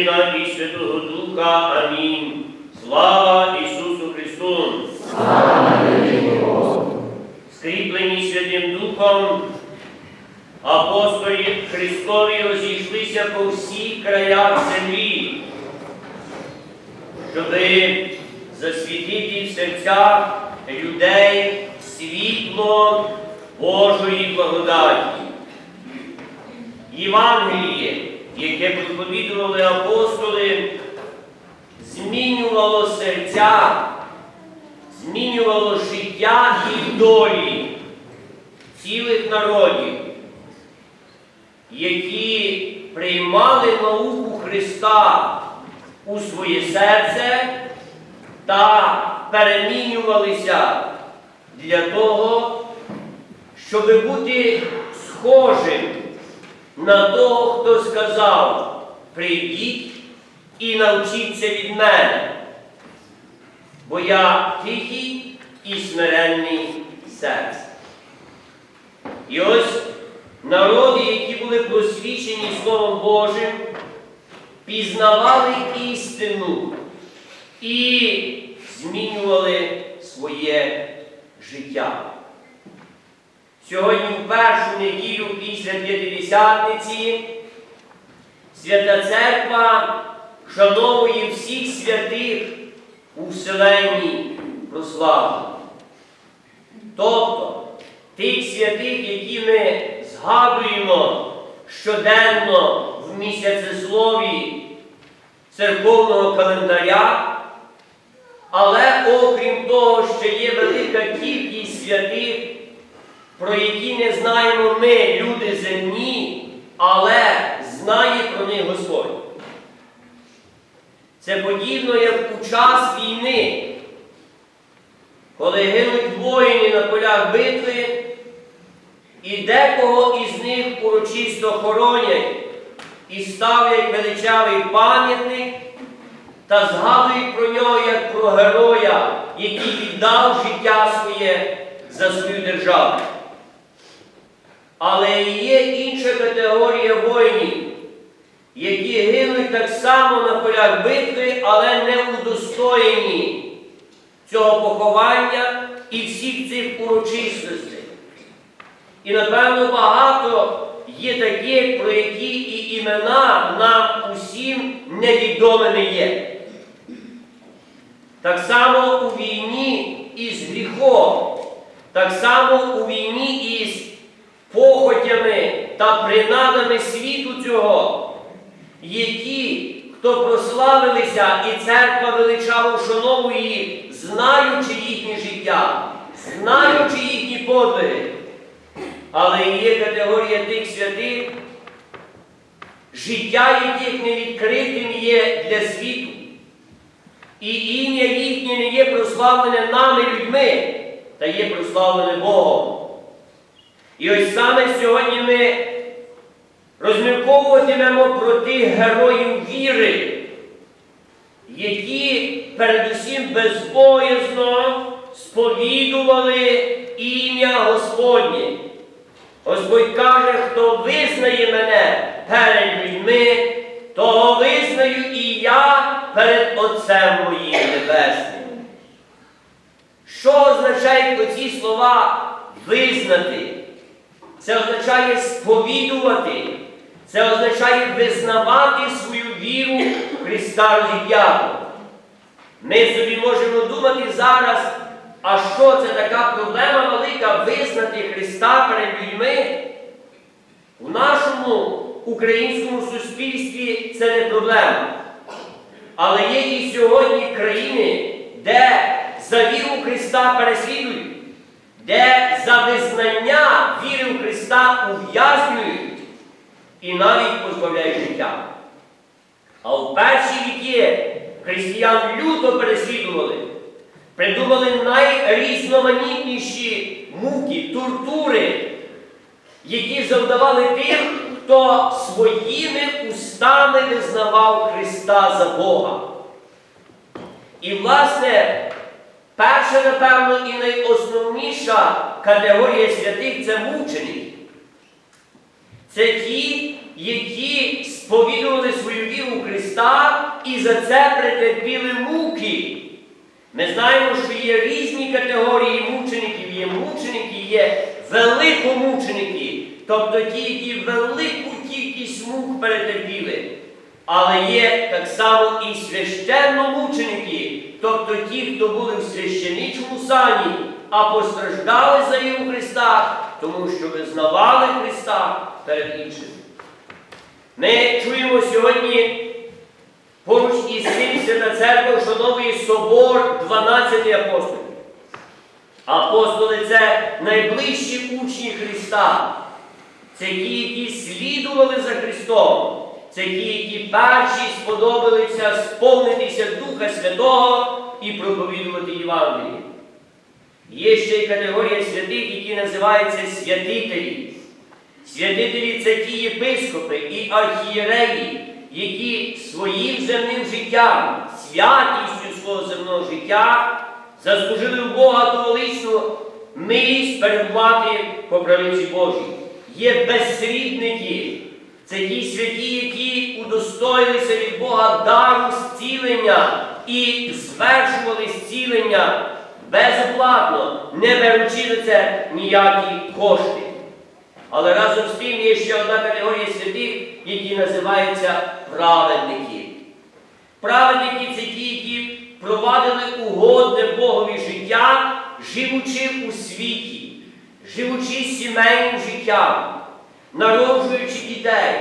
Сина і Святого Духа. Амінь. Слава Ісусу Христу! Скріплені Святим Духом, апостолі Христові розійшлися по всіх краях землі, щоби засвітити в серцях людей світло Божої благодаті. Євангеліє, яке проповідували апостоли, змінювало серця, змінювало життя і долі цілих народів, які приймали науку Христа у своє серце та перемінювалися для того, щоб бути схожим на того, хто сказав, прийдіть і навчіться від мене, бо я тихий і смиренний серце. І ось народи, які були просвічені Словом Божим, пізнавали істину і змінювали своє життя. Сьогодні, в першу неділю після П'ятидесятниці, Свята Церква шановує всіх святих у вселенній прославі. Тобто тих святих, які ми згадуємо щоденно в місяцеслові церковного календаря, але окрім того, ще є велика кількість святих, про які не знаємо ми, люди земні, але знає про них Господь. Це подібно, як у час війни, коли гинуть воїни на полях битви, і декого із них урочисто хоронять і ставлять величавий пам'ятник та згадують про нього як про героя, який віддав життя своє за свою державу. Але є інша категорія воїнів, які гинуть так само на полях битви, але не удостоєні цього поховання і всіх цих урочистостей. І, напевно, багато є таких, про які і імена нам усім невідомими є. Так само у війні із гріхом, так само у війні із похотями та принадами світу цього, ті, хто прославилися, і церква величаво вшановує їх, знаючи їхнє життя, знаючи їхні подвиги. Але є категорія тих святих, життя яких невідкритим є для світу. І ім'я їхнє не є прославлене нами людьми, та є прославлене Богом. І ось саме сьогодні ми розмірковуватимемо про тих героїв віри, які передусім безбоязно сповідували ім'я Господнє. Господь каже, хто визнає мене перед людьми, того визнаю і я перед Отцем моїм Небесним. Що означають оці слова визнати? Це означає сповідувати, це означає визнавати свою віру Христа розіп'ятого. Ми собі можемо думати зараз, а що це така проблема велика визнати Христа перед людьми? У нашому українському суспільстві це не проблема. Але є і сьогодні країни, де за віру Христа переслідують, де за визнання віри в Христа ув'язнюють і навіть позбавляють життя. А в перші віки християн люто переслідували, придумали найрізноманітніші муки, тортури, які завдавали тим, хто своїми устами визнавав Христа за Бога. І, власне, перша, напевно, і найосновніша категорія святих це мученик. Це ті, які сповідували свою віру Христа і за це претерпіли муки. Ми знаємо, що є різні категорії мучеників. Є мученики, є великомученики, тобто ті, які велику кількість мук перетерпіли. Але є так само і священномученики, тобто ті, хто були в священичому сані, а постраждали за віру Христа, тому що визнавали Христа перед іншими. Ми чуємо сьогодні поруч із цим Свята Церква вшановує собор 12 апостолів. Апостоли це найближчі учні Христа. Це ті, які слідували за Христом. Це ті, які перші сподобалися сповнитися Духа Святого і проповідувати Євангеліє. Є ще й категорія святих, які називаються святителі. Святителі це ті єпископи і архієреї, які своїм земним життям, святістю свого земного життя заслужили у Бога ту величну милість перебувати по правиці Божій. Є безсрібники, це ті святі, які удостоїлися від Бога дару зцілення і звершували зцілення безоплатно, не беручи це ніякі кошти. Але разом з тим є ще одна категорія святих, які називаються праведники. Праведники це ті, які провадили угодне Богові життя, живучи у світі, живучи сімейним життям, народжуючи дітей,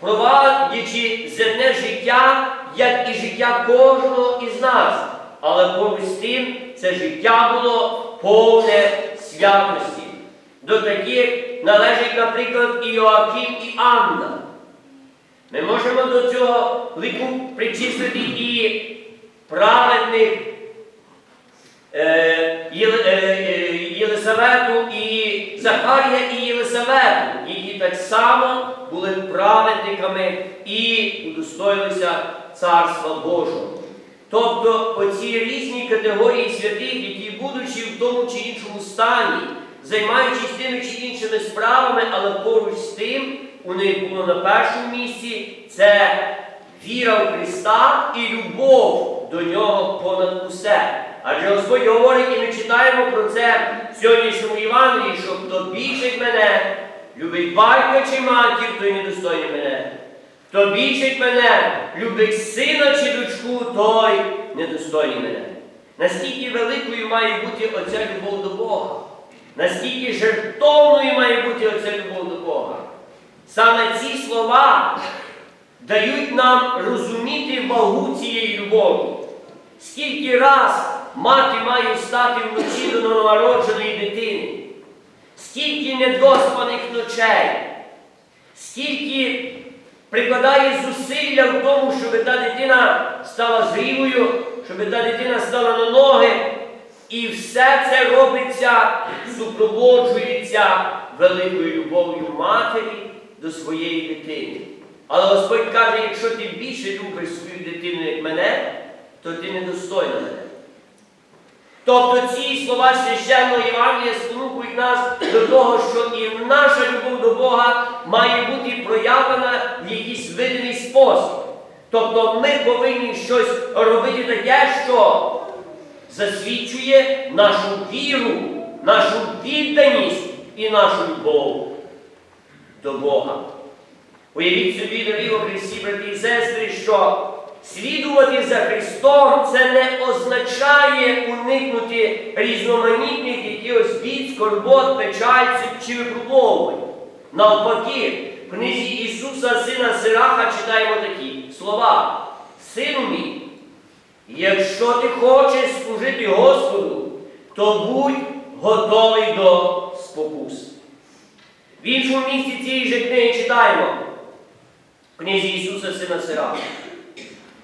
провадячи земне життя, як і життя кожного із нас. Але поруч тим це життя було повне святості. До таких належить, наприклад, і Йоаким, і Анна. Ми можемо до цього лику причислити і праведних е, е, е, Єлисавету і Захарія і Єлисавету, які так само були праведниками і удостоїлися Царства Божого. Тобто оці різні категорії святих, які, будучи в тому чи іншому стані, займаючись тими чи іншими справами, але поруч з тим у них було на першому місці це віра в Христа і любов до нього понад усе. Адже Господь говорить, і ми читаємо про це в сьогоднішньому Євангелії, що хто більшить мене, любить батька чи матір, той недостойний мене. Хто більшить мене, любить сина чи дочку, той недостойний мене. Наскільки великою має бути оця любов до Бога, наскільки жертовною має бути оця любов до Бога. Саме ці слова дають нам розуміти вагу цієї любові. Скільки раз мати має встати вночі до новонародженої дитини, скільки недоспаних ночей, скільки прикладає зусилля в тому, щоб та дитина стала зрілою, щоб та дитина стала на ноги. І все це робиться, супроводжується великою любов'ю матері до своєї дитини. Але Господь каже, якщо ти більше любиш свою дитину, як мене, то ти недостойна мене. Тобто ці слова священного Євангелія спонукують нас до того, що і наша любов до Бога має бути проявлена в якийсь видимий спосіб. Тобто ми повинні щось робити таке, що засвідчує нашу віру, нашу відданість і нашу любов до Бога. Уявіть собі, дорогі Христі, брати і сестри, що слідувати за Христом це не означає уникнути різноманітних якихось бід, скорбот, печаль чи випробовувань. Навпаки, в книзі Ісуса, Сина Сираха, читаємо такі слова. Сину мій, якщо ти хочеш служити Господу, то будь готовий до спокус. В іншому місці цієї же книги читаємо в книзі Ісуса Сина Сираха.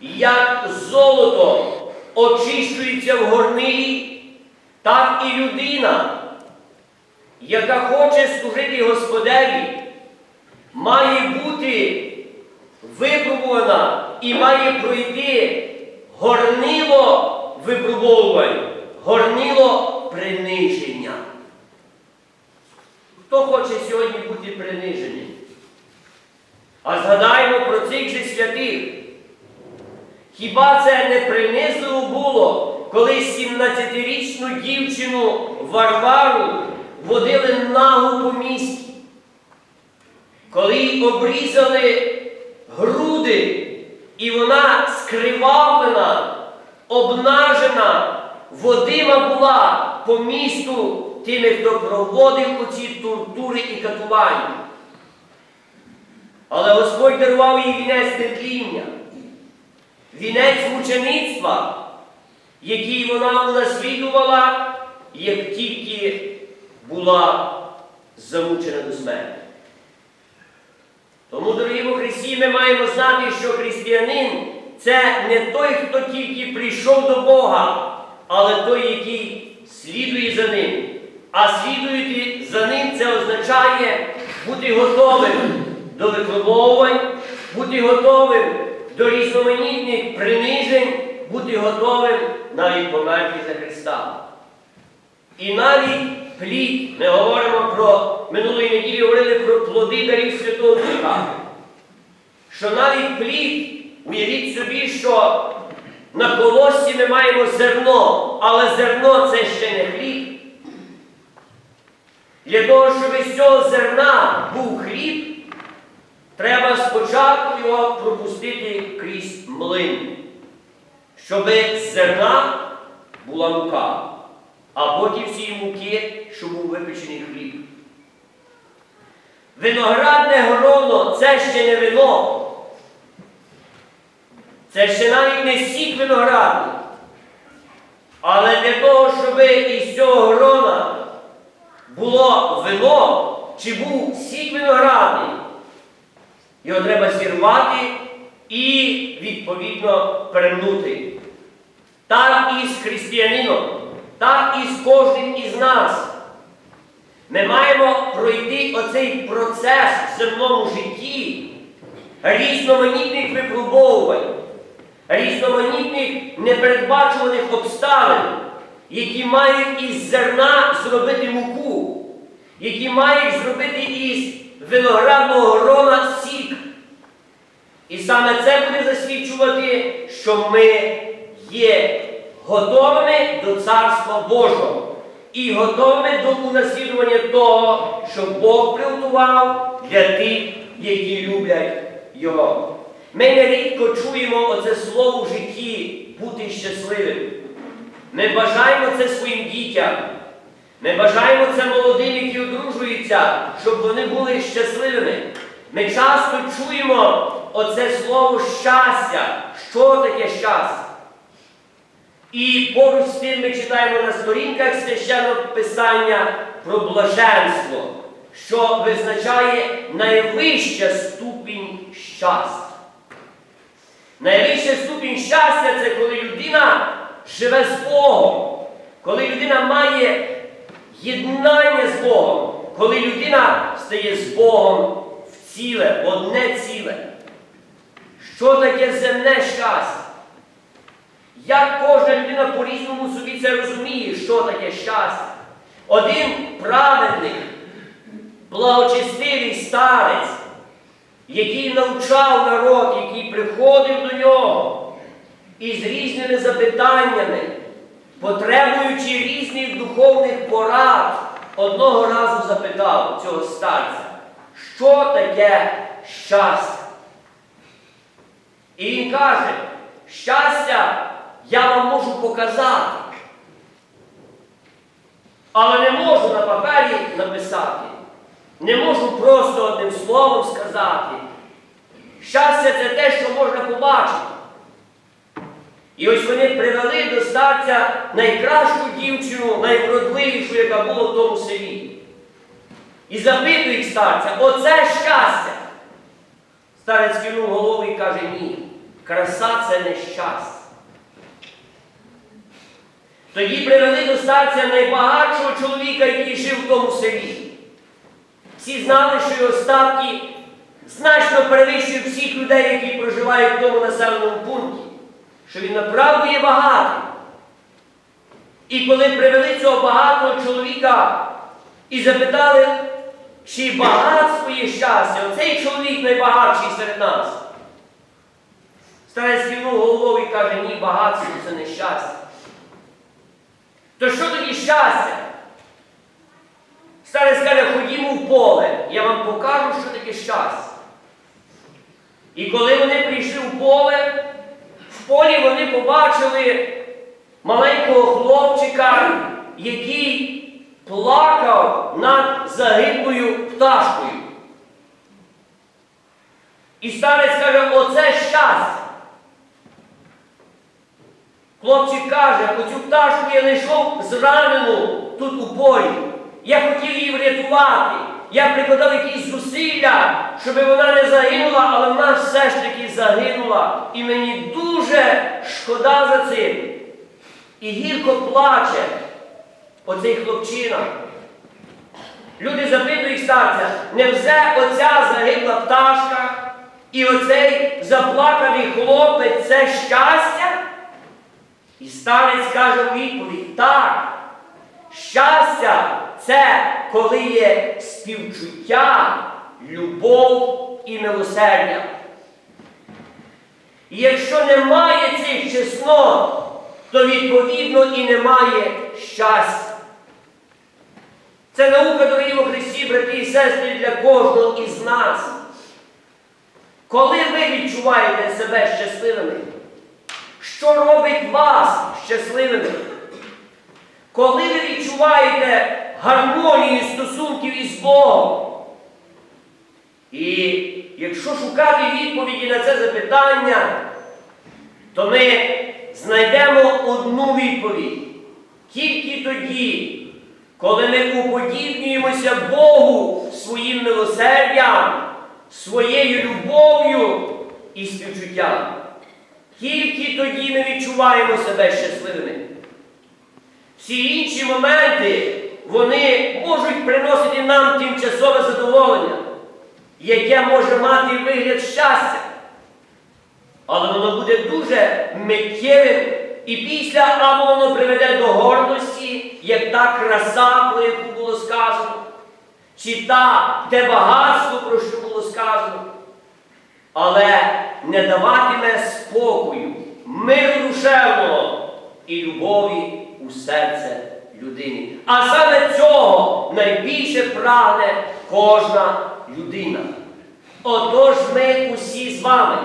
Як золото очищується в горнилі, так і людина, яка хоче служити Господеві, має бути випробувана і має пройти горнило випробовувань, горнило приниження. Хто хоче сьогодні бути приниженим? А згадаймо про цих же святих. Хіба це не принизливо було, коли 17-річну дівчину Варвару водили нагу по місті? Коли їй обрізали груди, і вона скривавлена, обнажена, водима була по місту тими, хто проводив оці тортури і катування. Але Господь дарував їй вінець нетління, вінець мучеництва, який вона унаслідувала, як тільки була замучена до смерті. Тому, дорогі во Христі, ми маємо знати, що християнин це не той, хто тільки прийшов до Бога, але той, який слідує за ним. А слідуючи за ним, це означає бути готовим до випробовувань, бути готовим до різноманітних принижень, бути готовим навіть померти за Христа. І навіть плід, ми говоримо про минулої неділі говорили про плоди дарів Святого Духа. Що навіть плід, уявіть собі, що на колосці ми маємо зерно, але зерно це ще не хліб. Для того, щоб із цього зерна був хліб, треба спочатку його пропустити крізь млин, щоб з зерна була мука а потім всі муки, щоб був випечений хліб. Виноградне гроно це ще не вино. Це ще навіть не сік виноградний. Але для того, щоб із цього грона було вино, чи був сік виноградний, його треба зірвати і, відповідно, перемнути. Так і з християнином так і з кожним із нас. Ми маємо пройти оцей процес в земному житті різноманітних випробовувань, різноманітних непередбачуваних обставин, які мають із зерна зробити муку, які мають зробити із виноградного грона сік. І саме це буде засвідчувати, що ми є готовими до Царства Божого і готовими до унаслідування того, що Бог приготував для тих, які люблять Його. Ми нерідко чуємо оце слово в житті бути щасливим. Ми бажаємо це своїм дітям. Ми бажаємо це молодим, які одружуються, щоб вони були щасливими. Ми часто чуємо оце слово щастя. Що таке щастя? І поруч з тим ми читаємо на сторінках священного Писання про блаженство, що визначає найвища ступінь щастя. Найвища ступінь щастя це коли людина живе з Богом, коли людина має єднання з Богом, коли людина стає з Богом в ціле, в одне ціле. Що таке земне щастя? Як кожна людина по-різному собі це розуміє, що таке щастя. Один праведник, благочестивий старець, який навчав народ, який приходив до нього із різними запитаннями, потребуючи різних духовних порад, одного разу запитав цього старця, що таке щастя? І він каже, щастя я вам можу показати. Але не можу на папері написати. Не можу просто одним словом сказати. Щастя це те, що можна побачити. І ось вони привели до старця найкращу дівчину, найвродливішу, яка була в тому селі. І запитують старця, оце щастя. Старець кинув голову і каже, ні, краса це не щастя. Тоді привели до старця найбагатшого чоловіка, який жив в тому селі. Всі знали, що його статки значно перевищують всіх людей, які проживають в тому населеному пункті, що він направду є багатий. І коли привели цього багатого чоловіка і запитали, чи багатство є щастя? Оцей чоловік найбагатший серед нас. Старець кивнув головою і каже, ні, багатство це не щастя. То що тоді щастя? Старець каже, ходімо в поле, я вам покажу, що таке щастя. І коли вони прийшли в поле, полі вони побачили маленького хлопчика, який плакав над загиблою пташкою. І старець каже, оце щастя. Хлопчик каже, оцю пташку я знайшов зранену тут у полі. Я хотів її врятувати. Я прикладав якісь зусилля, щоб вона не загинула, але вона все ж таки загинула. І мені дуже шкода за цим. І гірко плаче оцей хлопчина. Люди запитують старця, невже оця загибла пташка і оцей заплаканий хлопець це щастя? І старець каже у відповідь, так, щастя це коли є співчуття, любов і милосердя. І якщо немає цих чеснот, то відповідно і немає щастя. Це наука, дорогі у Христі, брати і сестри, для кожного із нас. Коли ви відчуваєте себе щасливими, що робить вас щасливими? Коли ви відчуваєте гармонію стосунків із Богом? І якщо шукати відповіді на це запитання, то ми знайдемо одну відповідь. Тільки тоді, коли ми уподібнюємося Богу своїм милосердям, своєю любов'ю і співчуттям. Тільки тоді ми відчуваємо себе щасливими. Всі інші моменти, вони можуть приносити нам тимчасове задоволення, яке може мати вигляд щастя. Але воно буде дуже миттєвим і після або воно приведе до гордості, як та краса, про яку було сказано, чи та те багатство, про що було сказано але не даватиме спокою, миру душевного і любові у серце людини. А саме цього найбільше прагне кожна людина. Отож ми усі з вами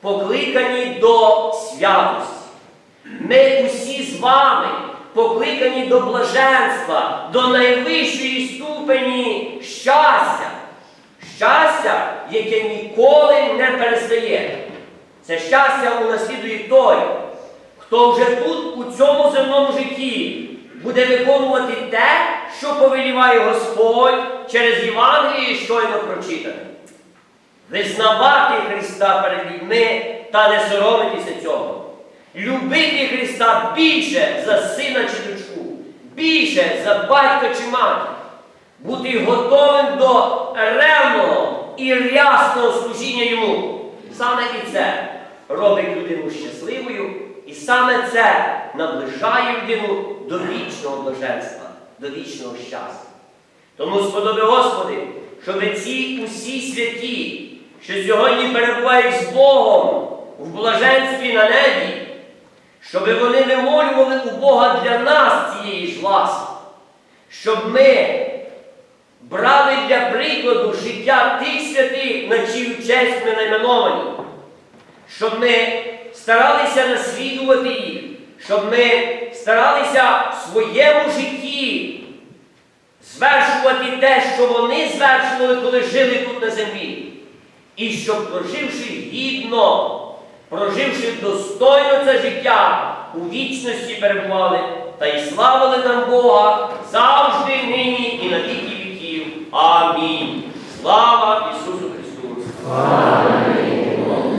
покликані до святості. Ми усі з вами покликані до блаженства, до найвищої ступені щастя. Щастя, яке ніколи не перестає. Це щастя унаслідує той, хто вже тут, у цьому земному житті, буде виконувати те, що повеліває Господь через Євангеліє щойно прочитане. Визнавати Христа перед людьми та не соромитися цього. Любити Христа більше за сина чи дочку, більше за батька чи матір бути готовим до ревного і рясного служіння йому. Саме і це робить людину щасливою, і саме це наближає людину до вічного блаженства, до вічного щастя. Тому сподоби Господи, щоб ці усі святі, що сьогодні перебувають з Богом в блаженстві на небі, щоб вони вимолювали у Бога для нас цієї ж ласки, щоб ми брали для прикладу життя тих святих, на чию честь ми найменовані, щоб ми старалися наслідувати їх, щоб ми старалися в своєму житті звершувати те, що вони звершували, коли жили тут на землі. І щоб, проживши гідно, проживши достойно це життя, у вічності перебували та й славили нам Бога завжди, нині і на віки віків. Амінь. Слава Ісусу Христу!